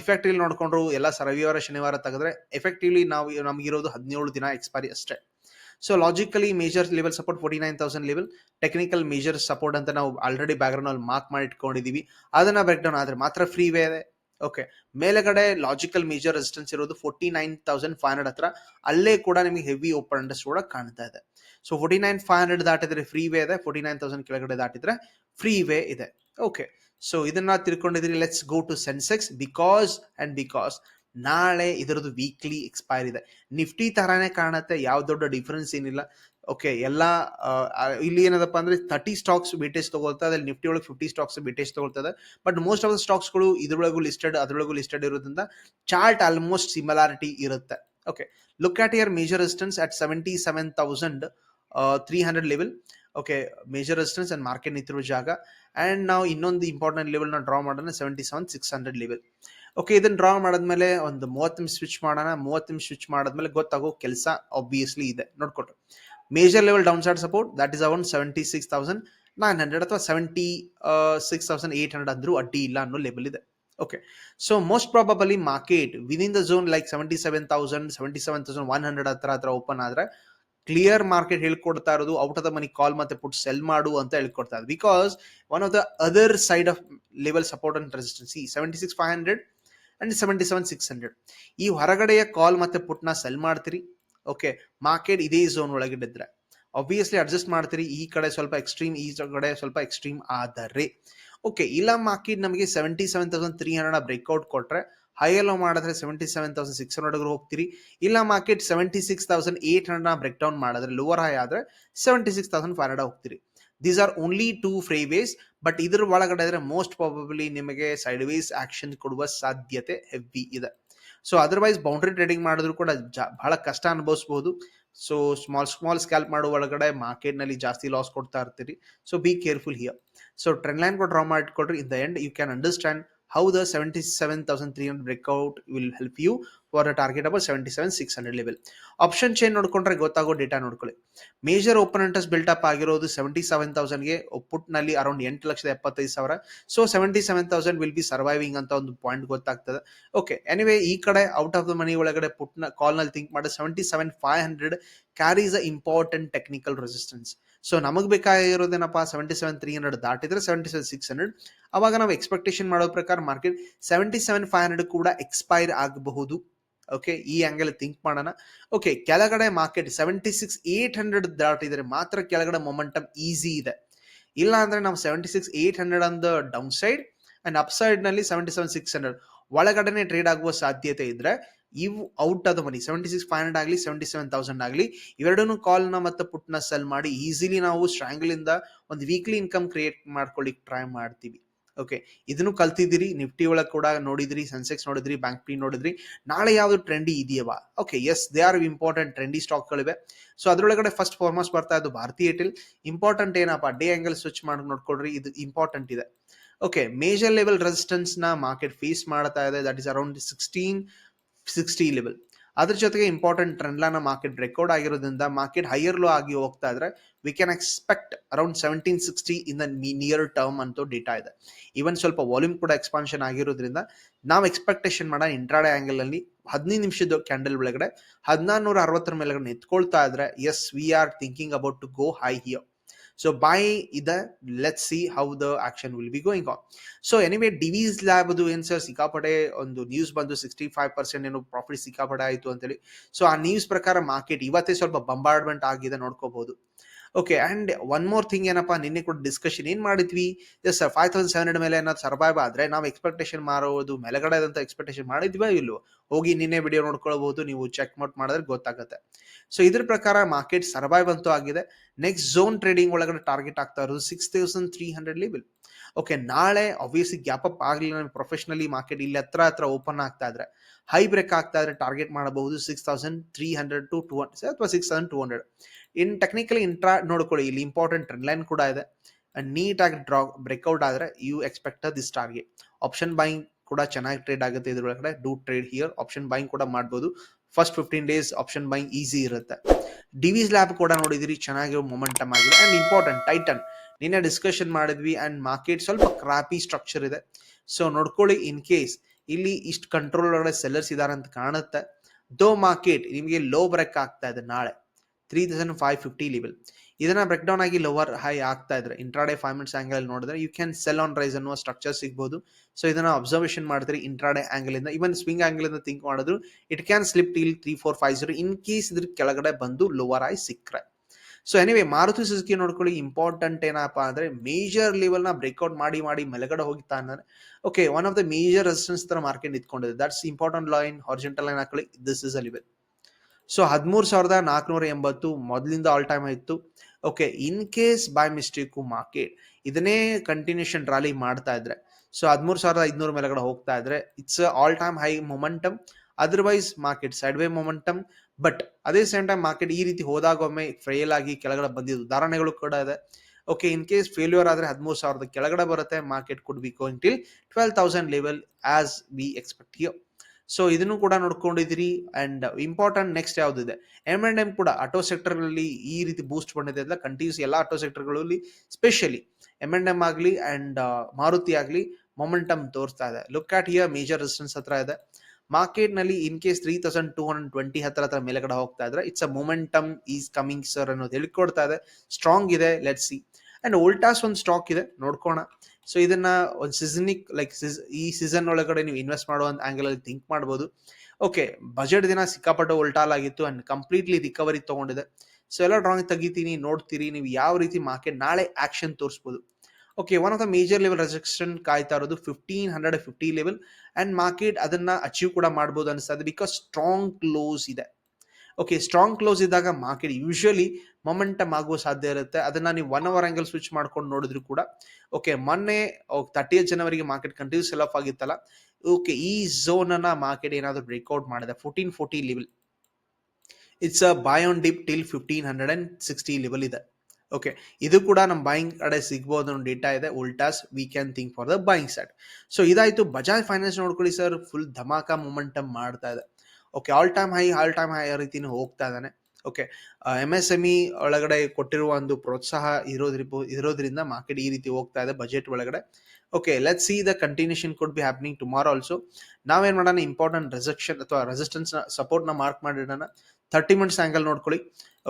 Speaker 1: ಇಫೆಕ್ಟಿವ್ಲಿ ನೋಡ್ಕೊಂಡ್ರು ಎಲ್ಲ ರವಿವಾರ, ಶನಿವಾರ ತೆಗೆದ್ರೆ ಎಫೆಕ್ಟಿವ್ಲಿ ನಾವು ನಮಗಿರೋದು ಹದಿನೇಳು ದಿನ ಎಕ್ಸ್ಪೈರಿ ಅಷ್ಟೇ. So logically major level support forty nine thousand level technical major support ಅಂತ ನಾವು ಆಲ್ರೆಡಿ ಬ್ಯಾಕ್ಗ್ರೌಂಡ್ ಅಲ್ಲಿ ಮಾರ್ಕ್ ಮಾಡಿ ಇಟ್ಕೊಂಡಿದೀವಿ ಅದನ್ನ ಬ್ರೇಕ್ ಡೌನ್ ಆದ್ರೆ ಮಾತ್ರ ಫ್ರೀ ವೇ ಇದೆ. ಓಕೆ ಮೇಲೆಗಡೆ ಲಾಜಿಕಲ್ ಮೇಜರ್ ರೆಸಿಸ್ಟೆನ್ಸ್ ಇರೋದು forty nine thousand five hundred ಹತ್ರ. ಅಲ್ಲೇ ಕೂಡ ನಿಮಗೆ ಹೆವಿ ಓಪನ್ ಇಂಟ್ರೆಸ್ಟ್ ಕೂಡ ಕಾಣ್ತಾ ಇದೆ. So forty nine five hundred ದಾಟಿದ್ರೆ free way ಇದೆ ಫೋರ್ಟಿ ನೈನ್ ತೌಸಂಡ್ ಕೆಳಗಡೆ ದಾಟಿದ್ರೆ ಫ್ರೀ ವೇ ಇದೆ. ಓಕೆ ಸೊ ಇದನ್ನ ತಿಳ್ಕೊಂಡಿದ್ರಿ let's go to Sensex because and because ನಾಳೆ ಇದರದ್ದು ವೀಕ್ಲಿ ಎಕ್ಸ್ಪೈರ್ ಇದೆ. ನಿಫ್ಟಿ ತರಾನೇ ಕಾಣುತ್ತೆ, ಯಾವ ದೊಡ್ಡ ಡಿಫರೆನ್ಸ್ ಏನಿಲ್ಲ. ಓಕೆ ಎಲ್ಲ ಇಲ್ಲಿ ಏನದಪ್ಪ ಅಂದ್ರೆ ತರ್ಟಿ ಸ್ಟಾಕ್ಸ್ ಬಿಟೇಜ್ ತಗೊಳ್ತಾ ಅದ್ರಲ್ಲಿ ನಿಫ್ಟಿ ಒಳಗೆ ಫಿಫ್ಟಿ ಸ್ಟಾಕ್ಸ್ ಬಿಟೇಜ್ ತಗೊಳ್ತದೆ ಬಟ್ ಮೋಸ್ಟ್ ಆಫ್ ದ ಸ್ಟಾಕ್ಸ್ಗಳು ಇದ್ರೊಳಗೂ ಲಿಸ್ಟೆಡ್ ಅದ್ರೊಳಗು ಲಿಸ್ಟೆಡ್ ಇರೋದ್ರಿಂದ ಚಾರ್ಟ್ ಆಲ್ಮೋಸ್ಟ್ ಸಿಮಿಲಾರಿಟಿ ಇರುತ್ತೆ. Okay look at here major resistance at seventy seven thousand three hundred level okay major resistance and market ನಿಂತಿರುವ ಜಾಗ. And ನಾವು ಇನ್ನೊಂದು ಇಂಪಾರ್ಟೆಂಟ್ ಲೆವೆಲ್ನ ಡ್ರಾ ಮಾಡೋಣ seventy seven six hundred level okay ಇದನ್ನ draw ಮಾಡಿದ್ಮೇಲೆ ಒಂದು ಮೂವತ್ತು ನಿಮಿಷ ಸ್ವಿಚ್ ಮಾಡೋಣ. ಮೂವತ್ತು ನಿಮಿಷ ಸ್ವಿಚ್ ಮಾಡಿದ್ಮೇಲೆ ಗೊತ್ತಾಗೋ ಕೆಲಸ ಆಬ್ವಿಯಸ್ಲಿ ಇದೆ. ನೋಡ್ಕೊಟ್ರು major level down side support that is around seventy six thousand nine hundred ಅಥವಾ seventy six thousand eight hundred ಅಂದ್ರೂ ಅಡ್ಡಿ ಇಲ್ಲ ಅನ್ನೋ ಲೆವೆಲ್ ಇದೆ. Okay so most probably market within the zone like seventy seven thousand seventy seven thousand one hundred ಹತ್ರ ಹತ್ರ open ಆದ್ರೆ clear market ಹೇಳ್ಕೊಡ್ತಾ ಇರೋದು out of the money call ಮತ್ತೆ ಪುಟ್ ಸೆಲ್ ಮಾಡು ಅಂತ ಹೇಳ್ಕೊಡ್ತಾ ಇದ್ದಾರೆ because one of the other side of level support and resistance seventy six five hundred and seventy seven six hundred ಈ ಹೊರಗಡೆಯ ಕಾಲ್ ಮತ್ತೆ ಪುಟ್ನ ಸೆಲ್ ಮಾಡ್ತೀರಿ. ಓಕೆ ಮಾರ್ಕೆಟ್ ಇದೇ ಝೋನ್ ಒಳಗಿಡಿದ್ರೆ ಆಬ್ವಿಯಸ್ಲಿ ಅಡ್ಜಸ್ಟ್ ಮಾಡ್ತೀರಿ. ಈ ಕಡೆ ಸ್ವಲ್ಪ ಎಕ್ಸ್ಟ್ರೀಮ್ ಈ ಕಡೆ ಸ್ವಲ್ಪ ಎಕ್ಸ್ಟ್ರೀಮ್ ಆದರೆ. ಓಕೆ ಇಲ್ಲ ಮಾರ್ಕೆಟ್ ನಮಗೆ seventy seven thousand three hundred breakout ಕೊಟ್ರೆ ಹೈಯಲ್ಲೋ ಮಾಡಿದ್ರೆ seventy seven thousand six hundred ಹೋಗ್ತೀರಿ. ಇಲ್ಲ market seventy six thousand eight hundred break down ಮಾಡಿದ್ರೆ ಲೋವರ್ ಹೈ ಆದ್ರೆ seventy six thousand five hundred ಹೋಗ್ತೀರಿ. These are only two freeways but ಇದ್ರ ಒಳಗಡೆ ಇದ್ರೆ ಮೋಸ್ಟ್ ಪ್ರಾಬಬಲಿ ನಿಮಗೆ ಸೈಡ್ ವೇಸ್ ಆಕ್ಷನ್ ಕೊಡುವ ಸಾಧ್ಯತೆ ಹೆವಿ ಇದೆ. ಸೊ ಅದರ್ವೈಸ್ ಬೌಂಡ್ರಿ ಟ್ರೇಡಿಂಗ್ ಮಾಡಿದ್ರು ಕೂಡ ಬಹಳ ಕಷ್ಟ ಅನುಭವಿಸಬಹುದು ಸೊ ಸ್ಮಾಲ್ ಸ್ಮಾಲ್ ಸ್ಕ್ಯಾಲ್ಪ್ ಮಾಡುವ ಒಳಗಡೆ ಮಾರ್ಕೆಟ್ನಲ್ಲಿ ಜಾಸ್ತಿ ಲಾಸ್ ಕೊಡ್ತಾ ಇರ್ತೀರಿ. So be careful here so trend line ಕೂಡ ಡ್ರಾ ಮಾಡಿಕೊಡ್ರಿ. In the end you can understand how the 77,300 breakout will help target about seventy seven six 77,600 level option chain ನೋಡ್ಕೊಂಡ್ರೆ ಗೊತ್ತಾಗೋ ಡೇಟಾ ನೋಡ್ಕೊಳ್ಳಿ. Major open interest built up ಆಗಿರೋದು seventy seven ತೌಸಂಡ್ಗೆ ಪುಟ್ನಲ್ಲಿ around ಎಂಟು ಲಕ್ಷದ ಎಪ್ಪತ್ತೈದು ಸಾವಿರ. So seventy seven thousand will be surviving ಅಂತ ಒಂದು ಪಾಯಿಂಟ್ ಗೊತ್ತಾಗ್ತದೆ. ಓಕೆ ಎನಿವೇ ಈ ಕಡೆ ಔಟ್ ಆಫ್ ದ ಮನಿ ಒಳಗಡೆ ಪುಟ್ನ ಕಾಲ್ನಲ್ಲಿ ಥಿಂಕ್ ಮಾಡಿ seventy seven five hundred carries a important technical resistance so ನಮಗೆ ಬೇಕಾಗಿರೋದೇನಪ್ಪ? ಸೆವೆಂಟಿ ಸೆವೆನ್ ತ್ರೀ ಹಂಡ್ರೆಡ್ ದಾಟಿದ್ರೆ ಸೆವೆಂಟಿ ಸೆವೆನ್ ಸಿಕ್ಸ್ ಹಂಡ್ರೆಡ್ ಅವಾಗ ನಾವು ಎಕ್ಸ್ಪೆಕ್ಟೇಷನ್ ಮಾಡೋ ಪ್ರಕಾರ market seventy seven five hundred ಕೂಡ ಎಕ್ಸ್ಪೈರ್ ಆಗಬಹುದು. ಓಕೆ ಈ ಆಂಗಲ್ ಥಿಂಕ್ ಮಾಡೋಣ. ಓಕೆ ಕೆಳಗಡೆ market seventy six eight hundred ದಾಟಿದರೆ ಮಾತ್ರ ಕೆಳಗಡೆ ಮೊಮೆಂಟಮ್ ಈಸಿ ಇದೆ. ಇಲ್ಲ ಅಂದ್ರೆ ನಾವು seventy six eight hundred on the down side and up ಸೈಡ್ನಲ್ಲಿ ಸೆವೆಂಟಿ ಸೆವೆನ್ ಸಿಕ್ಸ್ ಹಂಡ್ರೆಡ್ ಒಳಗಡೆನೆ ಟ್ರೇಡ್ ಆಗುವ ಸಾಧ್ಯತೆ ಇದ್ದರೆ ಇವು ಔಟ್ ಆದ money seventy six five hundred ಆಗಲಿ ಸೆವೆಂಟಿ ಸೆವೆನ್ ತೌಸಂಡ್ ಆಗಲಿ ಇವೆರಡೂ ಕಾಲ್ನ ಮತ್ತು ಪುಟ್ನ ಸೆಲ್ ಮಾಡಿ ಈಸಿಲಿ ನಾವು ಸ್ಟ್ರಾಂಗಲಿಂದ ಒಂದು ವೀಕ್ಲಿ ಇನ್ಕಮ್ ಕ್ರಿಯೇಟ್ ಮಾಡ್ಕೊಳ್ಳಿಕ್ಕೆ ಟ್ರೈ ಮಾಡ್ತೀವಿ. ಓಕೆ ಇದನ್ನು ಕಲ್ತಿದ್ದೀರಿ, ನಿಫ್ಟಿ ಒಳಗೆ ಕೂಡ ನೋಡಿದ್ರಿ ಸೆನ್ಸೆಕ್ಸ್ ನೋಡಿದ್ರಿ ಬ್ಯಾಂಕ್ ಪಿ ನೋಡಿದ್ರಿ. ನಾಳೆ ಯಾವ್ದು trendy ಇದೆಯವಾ? Okay yes they are important trendy ಸ್ಟಾಕ್ಗಳಿವೆ so ಅದರೊಳಗಡೆ ಫಸ್ಟ್ ಫಾರ್ಮಸ್ ಬರ್ತಾ ಇದ್ದು ಭಾರತೀಯ ಏರ್ಟೆಲ್ ಇಂಪಾರ್ಟೆಂಟ್ ಏನಪ್ಪ? ಡೇ ಆಂಗಲ್ ಸ್ವಿಚ್ ಮಾಡಿ ನೋಡ್ಕೊಡ್ರಿ ಇದು ಇಂಪಾರ್ಟೆಂಟ್ ಇದೆ. ಓಕೆ ಮೇಜರ್ ಲೆವೆಲ್ ರೆಸಿಸ್ಟೆನ್ಸ್ನ ಮಾರ್ಕೆಟ್ ಫೇಸ್ ಮಾಡ್ತಾ ಇದೆ. That is around sixteen sixty level ಅದ್ರ ಜೊತೆಗೆ important trend line market record ಆಗಿರೋದ್ರಿಂದ ಮಾರ್ಕೆಟ್ ಹೈಯರ್ ಲೋ ಆಗಿ ಹೋಗ್ತಾ ಇದ್ರೆ we can expect around seventeen sixty in the near term ಅಂತೂ ಡೇಟಾ ಇದೆ. ಈವನ್ ಸ್ವಲ್ಪ ವಾಲ್ಯೂಮ್ ಕೂಡ ಎಕ್ಸ್ಪಾನ್ಷನ್ ಆಗಿರೋದ್ರಿಂದ ನಾವು ಎಕ್ಸ್ಪೆಕ್ಟೇಷನ್ ಮಾಡೋ ಇಂಟ್ರಾಡೆ ಆಂಗಲ್ ಅಲ್ಲಿ ಹದಿನೈದು ನಿಮಿಷದ ಕ್ಯಾಂಡಲ್ ಒಳಗಡೆ ಹದಿನಾರು ಅರವತ್ತರ ಮೇಲೆಗಡೆ ನಿಂತ್ಕೊಳ್ತಾ ಇದ್ರೆ yes we are thinking about to go high here so by ಇದ let see how the action will be going on so anyway Divi's lab ಅದು ಏನ್ ಸರ್ ಸಿಕ್ಕಾಪಟ್ಟೆ ಒಂದು ನ್ಯೂಸ್ ಬಂದು ಸಿಕ್ಸ್ಟಿ ಫೈವ್ ಪರ್ಸೆಂಟ್ ಏನೋ ಪ್ರಾಫಿಟ್ ಸಿಕ್ಕಾಪಟ್ಟೆ ಆಯಿತು ಅಂತೇಳಿ. ಸೊ ಆ ನ್ಯೂಸ್ ಪ್ರಕಾರ ಮಾರ್ಕೆಟ್ ಇವತ್ತೇ ಸ್ವಲ್ಪ ಬಂಬಾರ್ಡ್ಮೆಂಟ್ ಆಗಿದೆ ನೋಡ್ಕೋಬಹುದು okay and one more thing ಏನಪ್ಪ, ನಿನ್ನೆ ಕೂಡ ಡಿಸ್ಕಷನ್ ಏನ್ ಮಾಡಿದ್ವಿ? Yes five thousand seven hundred ಮೇಲೆ ಏನಾದ್ರು ಸರ್ವೈವ್ ಆದ್ರೆ ನಾವು ಎಕ್ಸ್ಪೆಕ್ಟೇಷನ್ ಮಾರೋದು ಮೇಲಗಡೆ ಅಂತ ಎಕ್ಸ್ಪೆಕ್ಟೇಷನ್ ಮಾಡಿದ್ವಿ ಇಲ್ವೋ? ಹೋಗಿ ನಿನ್ನೆ ವಿಡಿಯೋ ನೋಡ್ಕೊಳ್ಬಹುದು ನೀವು ಚೆಕ್ ಔಟ್ ಮಾಡಿದ್ರೆ ಗೊತ್ತಾಗುತ್ತೆ. ಸೊ ಇದ್ರ ಪ್ರಕಾರ ಮಾರ್ಕೆಟ್ ಸರ್ವೈವ್ ಅಂತೂ ಆಗಿದೆ. ನೆಕ್ಸ್ಟ್ ಝೋನ್ ಟ್ರೇಡಿಂಗ್ ಒಳಗಡೆ ಟಾರ್ಗೆಟ್ ಆಗ್ತಾ ಇರೋದು six thousand three hundred level okay ನಾಳೆ ಆಬ್ವಿಯಸ್ಲಿ ಗ್ಯಾಪ್ ಅಪ್ ಆಗಲಿಲ್ಲ ಪ್ರೊಫೆಷನಲಿ ಮಾರ್ಕೆಟ್ ಇಲ್ಲಿ ಹತ್ರ ಹತ್ರ ಓಪನ್ ಆಗ್ತಾ ಇದ್ರೆ. ಹೈ ಬ್ರೇಕ್ ಆಗ್ತಾ ಇದ್ರೆ ಟಾರ್ಗೆಟ್ ಮಾಡಬಹುದು six thousand three hundred to two hundred ಅಥವಾ six thousand two hundred in technically intra ನೋಡ್ಕೊಳ್ಳಿ, ಇಲ್ಲಿ ಇಂಪಾರ್ಟೆಂಟ್ ಟ್ರೆಂಡ್ ಲೈನ್ ಕೂಡ ಇದೆ. ನೀಟಾಗಿ ಡ್ರಾ ಬ್ರೇಕ್ಔಟ್ ಆದ್ರೆ you expect this target option buying ಕೂಡ ಚೆನ್ನಾಗಿ ಟ್ರೇಡ್ ಆಗುತ್ತೆ ಇದ್ರೊಳಗಡೆ. Do trade here option buying ಕೂಡ ಮಾಡ್ಬೋದು. First fifteen days option buying easy ಇರುತ್ತೆ. ಡಿವಿಸ್ ಲ್ಯಾಬ್ ಕೂಡ ನೋಡಿದಿರಿ ಚೆನ್ನಾಗಿ ಮೊಮೆಂಟಮ್ ಆಗಿದೆ. ಅಂಡ್ ಇಂಪಾರ್ಟೆಂಟ್ ಟೈಟನ್ ನಿನ್ನೆ ಡಿಸ್ಕಷನ್ ಮಾಡಿದ್ವಿ ಅಂಡ್ ಮಾರ್ಕೆಟ್ ಸ್ವಲ್ಪ ಕ್ರಾಪಿ ಸ್ಟ್ರಕ್ಚರ್ ಇದೆ. ಸೊ ನೋಡ್ಕೊಳ್ಳಿ ಇನ್ ಕೇಸ್ ಇಲ್ಲಿ ಇಷ್ಟು ಕಂಟ್ರೋಲ್ ಒಳಗಡೆ ಸೆಲ್ಲರ್ಸ್ ಇದಾರೆ ಅಂತ ಕಾಣುತ್ತೆ. ದೋ ಮಾರ್ಕೆಟ್ ನಿಮಗೆ ಲೋ ಬ್ರೇಕ್ ಆಗ್ತಾ ಇದೆ ನಾಳೆ. Three thousand five fifty level ಇದನ್ನ ಬ್ರೇಕ್ ಡೌನ್ ಆಗಿ ಲೋವರ್ ಹೈ ಆಗ್ತಾ ಇದ್ರೆ ಇಂಟ್ರಾಡೇ ಫೈವ್ ಮಿನಿಟ್ಸ್ ಆಂಗಲ್ ನೋಡಿದ್ರೆ you can sell on rise ಅನ್ನುವ ಸ್ಟ್ರಕ್ಚರ್ ಸಿಗ್ಬೋದು. ಸೊ ಇದನ್ನ ಅಬ್ಸರ್ವೇಷನ್ ಮಾಡಿದ್ರೆ ಇಂಟ್ರಾಡೇ ಆಂಗಲ್ ಇಂದ. ಇವನ್ ಸ್ವಿಂಗ್ ಆಂಗಲ್ ಇಂದ ಥಿಂಕ್ ಮಾಡಿದ್ರು it can slip till three four five zero in case ಇದ್ರ ಕೆಳಗಡೆ ಬಂದು ಲೋವರ್ ಆಗಿ ಸಿಕ್ಕರೆ. ಸೊ ಎನಿವೆ ಮಾರುತಿ ಸುಜುಕಿ ನೋಡ್ಕೊಳ್ಳಿ ಇಂಪಾರ್ಟೆಂಟ್ ಏನಪ್ಪ ಅಂದ್ರೆ ಮೇಜರ್ ಲೆವೆಲ್ನ ಬ್ರೇಕ್ಔಟ್ ಮಾಡಿ ಮಾಡಿ ಮೇಲ್ಗಡೆ ಹೋಗ್ತಾ ಅಂದ್ರೆ okay one of the major resistance ತರ market ನಿಂತ್ಕೊಂಡಿದೆ. That's important line horizontal line ಹಾಕೊಳ್ಳಿ. This is a level so ಹದಿಮೂರು ಸಾವಿರದ ನಾಲ್ಕುನೂರ ಎಂಬತ್ತು ಮೊದಲಿಂದ ಆಲ್ ಟೈಮ್ ಆಯಿತು okay in case by mistake market ಇದನ್ನೇ ಕಂಟಿನ್ಯೂಷನ್ ರಾಲಿ ಮಾಡ್ತಾ ಇದ್ರೆ. ಸೊ ಹದಿಮೂರು ಸಾವಿರದ ಐದುನೂರ ಮೇಲೆಗಡೆ ಹೋಗ್ತಾ ಇದ್ರೆ it's all time high momentum otherwise market side way momentum but ಅದೇ ಸೇಮ್ ಟೈಮ್ ಮಾರ್ಕೆಟ್ ಈ ರೀತಿ ಹೋದಾಗ ಒಮ್ಮೆ ಫೇಲ್ ಆಗಿ ಕೆಳಗಡೆ ಬಂದಿದ್ದು ಉದಾಹರಣೆಗಳು ಕೂಡ ಇದೆ. ಓಕೆ ಇನ್ ಕೇಸ್ ಫೇಲ್ಯೂರ್ ಆದರೆ ಹದಿಮೂರು ಸಾವಿರದ ಕೆಳಗಡೆ ಬರುತ್ತೆ market could be going till twelve thousand level as we expect you so ಇದನ್ನು ಕೂಡ ನೋಡ್ಕೊಂಡಿದ್ದೀರಿ. ಅಂಡ್ ಇಂಪಾರ್ಟೆಂಟ್ ನೆಕ್ಸ್ಟ್ ಯಾವುದಿದೆ? ಎಂ ಅಂಡ್ ಎಂ ಕೂಡ ಆಟೋ ಸೆಕ್ಟರ್ಗಳಲ್ಲಿ ಈ ರೀತಿ ಬೂಸ್ಟ್ ಬಂದಿದೆ ಅಂತ ಕಂಟಿನ್ಯೂಸ್ ಎಲ್ಲ ಆಟೋ ಸೆಕ್ಟರ್ಗಳಲ್ಲಿ ಸ್ಪೆಷಲಿ ಎಂ ಅಂಡ್ ಎಂ ಆಗಲಿ ಅಂಡ್ ಮಾರುತಿ ಆಗಲಿ ಮೊಮೆಂಟಮ್ ತೋರಿಸ್ತಾ ಇದೆ. Look at here major resistance ಹತ್ರ ಇದೆ. ಮಾರ್ಕೆಟ್ನಲ್ಲಿ in case three thousand two hundred twenty ಹತ್ರ ಹತ್ರ ಮೇಲೆಗಡೆ ಹೋಗ್ತಾ ಇದ್ರೆ it's a momentum is coming sir ಅನ್ನೋದು ಹೇಳ್ಕೊಡ್ತಾ ಇದೆ. ಸ್ಟ್ರಾಂಗ್ ಇದೆ ಲೆಟ್ ಸಿ ಅಂಡ್ ಓಲ್ಟಾಸ್ ಒಂದು ಸ್ಟಾಕ್ ಇದೆ, ನೋಡ್ಕೋಣ. ಸೊ ಇದನ್ನ ಒಂದು ಸೀಸನಿಕ್ ಲೈಕ್ ಈ ಸೀಸನ್ ಒಳಗಡೆ ನೀವು ಇನ್ವೆಸ್ಟ್ ಮಾಡುವಂತ ಆಂಗಲ್ ಅಲ್ಲಿ ಥಿಂಕ್ ಮಾಡ್ಬೋದು. ಓಕೆ ಬಜೆಟ್ ದಿನ ಸಿಕ್ಕಾಪಟ್ಟೆ ಉಲ್ಟಾಲ್ ಆಗಿತ್ತು ಅಂಡ್ ಕಂಪ್ಲೀಟ್ಲಿ ರಿಕವರಿ ತಗೊಂಡಿದೆ. ಸೊ ಎಲ್ಲ ಡ್ರಾಯಿಂಗ್ ತೆಗಿತೀನಿ, ನೋಡ್ತೀರಿ, ನೀವು ಯಾವ ರೀತಿ ಮಾರ್ಕೆಟ್ ನಾಳೆ action ತೋರಿಸ್ಬೋದು. Okay one of the major level rejection ಕಾಯ್ತಾ ಇರೋದು fifteen hundred fifty level and market ಅದನ್ನ ಅಚೀವ್ ಕೂಡ ಮಾಡ್ಬೋದು ಅನಿಸ್ತದೆ ಬಿಕಾಸ್ ಸ್ಟ್ರಾಂಗ್ ಕ್ಲೋಸ್ ಇದೆ. ಓಕೆ ಸ್ಟ್ರಾಂಗ್ ಕ್ಲೋಸ್ ಇದ್ದಾಗ ಮಾರ್ಕೆಟ್ ಯೂಶಲಿ ಮೊಮೆಂಟಮ್ ಆಗುವ ಸಾಧ್ಯ ಇರುತ್ತೆ. ಅದನ್ನ ನೀವು ಒನ್ ಅವರ್ ಆಂಗಲ್ ಸ್ವಿಚ್ ಮಾಡ್ಕೊಂಡು ನೋಡಿದ್ರು ಕೂಡ ಓಕೆ ಮೊನ್ನೆ ತರ್ಟಿ ಜನವರಿಗೆ ಮಾರ್ಕೆಟ್ ಕಂಟಿನ್ಯೂಸ್ ಸೆಲ್ ಆಫ್ ಆಗಿತ್ತಲ್ಲ ಓಕೆ ಈ ಝೋನ್ ಅನ್ನ ಮಾರ್ಕೆಟ್ ಏನಾದರೂ ಬ್ರೇಕ್ಔಟ್ ಮಾಡಿದೆ fourteen forty level it's a buy on dip till fifteen hundred and sixty level ಇದೆ. ಓಕೆ ಇದು ಕೂಡ ನಮ್ಮ ಬಾಯಿಂಗ್ ಕಡೆ ಸಿಗ್ಬೋದು ಅನ್ನೋ ಡೇಟಾ ಇದೆ. ಉಲ್ಟಾಸ್ we can think for the buying set so ಇದಾಯಿತು. ಬಜಾಜ್ ಫೈನಾನ್ಸ್ ನೋಡ್ಕೊಳ್ಳಿ ಸರ್ ಫುಲ್ ಧಮಾಕಾ ಮೊಮೆಂಟಮ್ ಮಾಡ್ತಾ ಇದೆ. Okay all time high all time high ರೀತಿನೂ ಹೋಗ್ತಾ ಇದ್ದಾನೆ. Okay M S M E ಒಳಗಡೆ ಕೊಟ್ಟಿರುವ ಒಂದು ಪ್ರೋತ್ಸಾಹ ಇರೋದ್ರಿ ಇರೋದ್ರಿಂದ ಮಾರ್ಕೆಟ್ ಈ ರೀತಿ ಹೋಗ್ತಾ ಇದೆ ಬಜೆಟ್ ಒಳಗಡೆ. Okay let see the continuation could be happening tomorrow also ನಾವೇನ್ ಮಾಡೋಣ? ಇಂಪಾರ್ಟೆಂಟ್ ರೆಸೆಕ್ಷನ್ ಅಥವಾ ರೆಸಿಸ್ಟೆನ್ಸ್ ಸಪೋರ್ಟ್ನ ಮಾರ್ಕ್ ಮಾಡಿಡೋಣ. ಥರ್ಟಿ ಮಿನಿಟ್ಸ್ ಆ್ಯಂಗಲ್ ನೋಡ್ಕೊಳ್ಳಿ.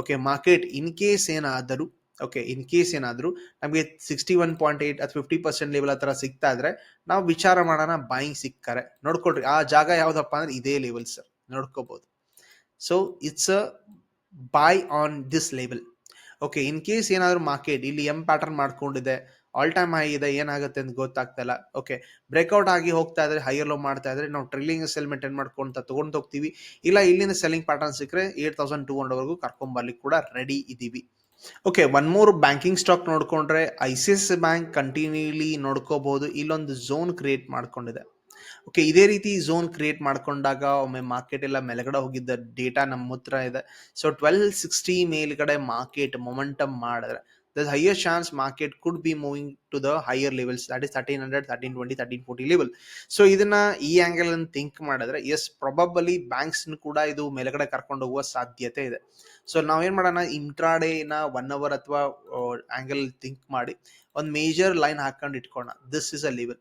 Speaker 1: ಓಕೆ ಮಾರ್ಕೆಟ್ ಇನ್ ಕೇಸ್ ಏನಾದರೂ ಓಕೆ ಇನ್ ಕೇಸ್ ಏನಾದರೂ ನಮಗೆ ಸಿಕ್ಸ್ಟಿ ಒನ್ ಪಾಯಿಂಟ್ ಏಟ್ ಅಥವಾ ಫಿಫ್ಟಿ ಪರ್ಸೆಂಟ್ ಲೆವೆಲ್ ಥರ ಸಿಗ್ತಾ ಇದ್ರೆ ನಾವು ವಿಚಾರ ಮಾಡೋಣ ಬಾಯಿಂಗ್ ಸಿಕ್ಕಾರೆ ನೋಡ್ಕೊಳ್ರಿ, ಆ ಜಾಗ ಯಾವುದಪ್ಪ ಅಂದ್ರೆ ಇದೇ ಲೆವೆಲ್ ಸರ್ ನೋಡ್ಕೋಬೋದು. So it's a buy on this level okay in case ಏನಾದರೂ ಮಾರ್ಕೆಟ್ ಇಲ್ಲಿ ಎಂ ಪ್ಯಾಟರ್ನ್ ಮಾಡ್ಕೊಂಡಿದೆ ಆಲ್ ಟೈಮ್ ಹೈ ಇದೆ, ಏನಾಗುತ್ತೆ ಅಂತ ಗೊತ್ತಾಗ್ತಾ ಇಲ್ಲ. ಓಕೆ ಬ್ರೇಕ್ಔಟ್ ಆಗಿ ಹೋಗ್ತಾ ಇದ್ರೆ ಹೈಯರ್ ಲೋ ಮಾಡ್ತಾ ಇದ್ರೆ, ನಾವು ಟ್ರಿಲ್ಲಿಂಗ್ ಸೆಲ್ ಮೇಂಟೈನ್ ಮಾಡ್ಕೊಂತ ತೊಗೊಂಡು ಹೋಗ್ತೀವಿ. ಇಲ್ಲ, ಇಲ್ಲಿಂದ ಸೆಲ್ಲಿಂಗ್ ಪ್ಯಾಟರ್ನ್ ಸಿಕ್ಕರೆ ಏಟ್ ತೌಸಂಡ್ ಟೂ ಹಂಡ್ರೆಡ್ ವರೆಗೂ ಕರ್ಕೊಂಬರ್ಲಿಕ್ಕೆ ಕೂಡ ರೆಡಿ ಇದ್ದೀವಿ okay one more banking stock ನೋಡ್ಕೊಂಡ್ರೆ I C S bank continually ನೋಡ್ಕೋಬಹುದು ಇಲ್ಲೊಂದು ಝೋನ್ ಕ್ರಿಯೇಟ್ ಮಾಡ್ಕೊಂಡಿದೆ. ಓಕೆ ಇದೇ ರೀತಿ ಝೋನ್ ಕ್ರಿಯೇಟ್ ಮಾಡ್ಕೊಂಡಾಗ ಒಮ್ಮೆ ಮಾರ್ಕೆಟ್ ಎಲ್ಲ ಮೇಲ್ಗಡೆ ಹೋಗಿದ್ದ ಡೇಟಾ ನಮ್ಮ ಹತ್ರ ಇದೆ. ಸೊ ಟ್ವೆಲ್ ಸಿಕ್ಸ್ಟಿ ಮೇಲ್ಗಡೆ ಮಾರ್ಕೆಟ್ ಮೊಮೆಂಟಮ್ ಮಾಡಿದ್ರೆ the higher chance market could be moving to the is thirteen hundred thirteen twenty so forty level so ಇದನ್ನ ಈ ಆಂಗಲ್ ಅನ್ನು ಥಿಂಕ್ ಮಾಡಿದ್ರೆ ಎಸ್ ಪ್ರೊಬಬಲಿ ಬ್ಯಾಂಕ್ಸ್ ಕೂಡ ಇದು ಮೇಲ್ಗಡೆ ಕರ್ಕೊಂಡು ಹೋಗುವ ಸಾಧ್ಯತೆ ಇದೆ. ಸೊ ನಾವೇನ್ ಮಾಡೋಣ? ಇಂಟ್ರಾಡೇನ ಒನ್ ಅವರ್ ಅಥವಾ ಆಂಗಲ್ ಥಿಂಕ್ ಮಾಡಿ, ಒಂದು ಮೇಜರ್ ಲೈನ್ ಹಾಕೊಂಡು ಇಟ್ಕೋಣ this is a level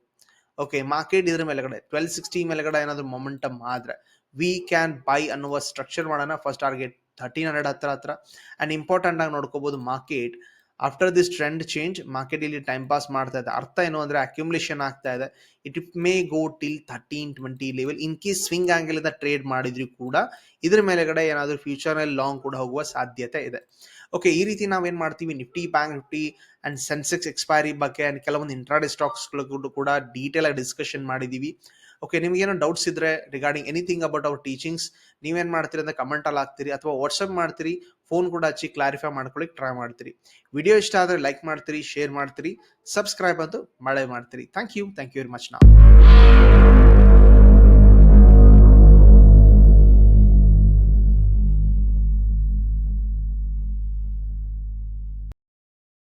Speaker 1: okay market ಇದ್ರ ಮೇಲೆಗಡೆ ಟ್ವೆಲ್ ಸಿಕ್ಸ್ಟಿ ಮೇಲೆಗಡೆ ಏನಾದ್ರು ಮೊಮೆಂಟಮ್ ಆದ್ರೆ ವಿ ಕ್ಯಾನ್ ಬೈ ಅನ್ನುವ ಸ್ಟ್ರಕ್ಚರ್ ಮಾಡೋಣ. ಫಸ್ಟ್ ಟಾರ್ಗೆಟ್ ಥರ್ಟೀನ್ ಹಂಡ್ರೆಡ್ ಹತ್ರ ಹತ್ರ. ಅಂಡ್ ಇಂಪಾರ್ಟೆಂಟ್ ಆಗಿ ನೋಡ್ಕೋಬಹುದು market after this trend change market ಇಲ್ಲಿ ಟೈಮ್ ಪಾಸ್ ಮಾಡ್ತಾ ಇದೆ. ಅರ್ಥ ಏನು ಅಂದ್ರೆ ಅಕ್ಯುಮುಲೇಷನ್ ಆಗ್ತಾ ಇದೆ. It may go till thirteen twenty level in case swing angle ಇಂದ ಟ್ರೇಡ್ ಮಾಡಿದ್ರು ಕೂಡ ಇದ್ರ ಮೇಲೆಗಡೆ ಏನಾದರೂ ಫ್ಯೂಚರ್ನಲ್ಲಿ ಲಾಂಗ್ ಕೂಡ ಹೋಗುವ ಸಾಧ್ಯತೆ ಇದೆ. ಓಕೆ ಈ ರೀತಿ ನಾವೇನ್ ಮಾಡ್ತೀವಿ? Nifty bank Nifty and Sensex expiry ಬಗ್ಗೆ ಅಂಡ್ ಕೆಲವೊಂದು ಇಂಟ್ರಾಡೆ ಸ್ಟಾಕ್ಸ್ ಕೂಡ ಡೀಟೇಲ್ ಆಗಿ ಡಿಸ್ಕಷನ್ ಮಾಡಿದೀವಿ. ಓಕೆ ನಿಮ್ಗೆ ಏನೋ ಡೌಟ್ಸ್ ಇದ್ರೆ regarding anything about our teachings ನೀವೇನು ಮಾಡ್ತೀರಿ ಅಂದ್ರೆ ಕಮೆಂಟ್ ಅಲ್ಲಿ ಹಾಕ್ತೀರಿ, ಅಥವಾ ವಾಟ್ಸಪ್ ಮಾಡ್ತೀರಿ ಫೋನ್ ಕೂಡ ಹಚ್ಚಿ ಕ್ಲಾರಿಫೈ ಮಾಡ್ಕೊಳ್ಳಿಕ್ಕೆ ಟ್ರೈ ಮಾಡ್ತೀರಿ. ವಿಡಿಯೋ ಇಷ್ಟ ಆದರೆ ಲೈಕ್ ಮಾಡ್ತೀರಿ ಶೇರ್ ಮಾಡ್ತೀರಿ ಸಬ್ಸ್ಕ್ರೈಬ್ ಅಂತೂ ಮಳೆ ಮಾಡ್ತೀರಿ. Thank you thank you very much ನಾವು.